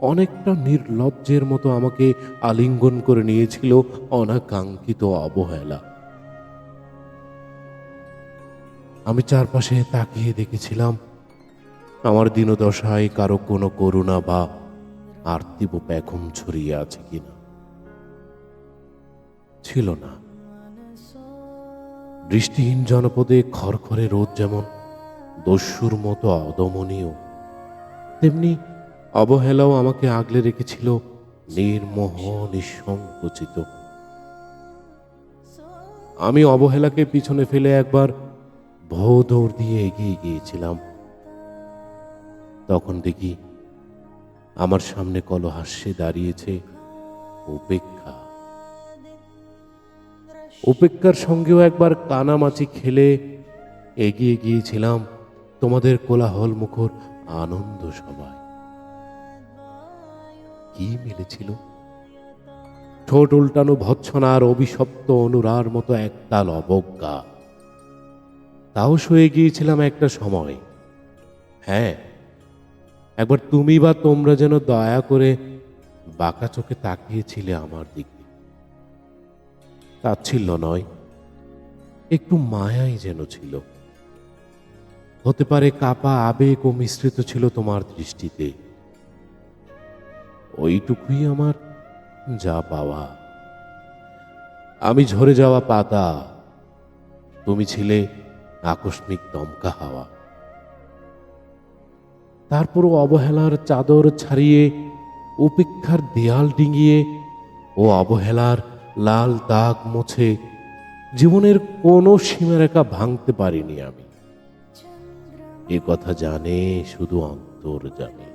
অনেকটা নির্লজ্জের মতো আমাকে আলিঙ্গন করে নিয়েছিল অনাকাঙ্ক্ষিত অবহেলা। আমি চারপাশে তাকিয়ে দেখেছিলাম, আমার দিনদশায় কারও কোনো করুণা বা আর্তিব পেখম ছড়িয়ে আছে কিনা। ছিল না। বৃষ্টিহীন জনপদে খড়খড়ে রোদ যেমন দস্যুর মতো অদমনীয়, তেমনি অবহেলাও আমাকে আগলে রেখেছিল নির্মোহ, নিঃসংকোচিত। আমি অবহেলাকে পিছনে ফেলে একবার ভৌ দৌড় দিয়ে এগিয়ে গিয়েছিলাম। তখন দেখি আমার সামনে কলহাস্যে দাঁড়িয়েছে উপেক্ষা। উপেক্ষার সঙ্গেও একবার কানামাছি খেলে এগিয়ে গিয়েছিলাম তোমাদের কোলাহল মুখর আনন্দ সভায়। কি মিলেছিল? ঠোঁট উল্টানো ভৎসনার অভিশপ্ত অনুরার মতো একতাল অবজ্ঞা। তাও সয়ে গিয়েছিলাম একটা সময়। হ্যাঁ একবার তুমি বা তোমরা যেন দয়া করে বাঁকা চোখে তাকিয়েছিলে আমার দিকে। তাচ্ছিল্য নয়, একটু মায়াই যেন ছিল। হতে পারে কাপা আবেগ ও মিশ্রিত ছিল তোমার দৃষ্টিতে। ওইটুকুই আমার যা পাওয়া। আমি ঝরে যাওয়া পাতা, তুমি ছিলে আকস্মিক দমকা হাওয়া। তারপরও অবহেলার চাদর ছাড়িয়ে, উপেক্ষার দেয়াল ডিঙিয়ে ও অবহেলার লাল দাগ মুছে জীবনের কোনো সীমারেখা ভাঙতে পারিনি আমি। এ কথা জানে শুধু অন্তর জানে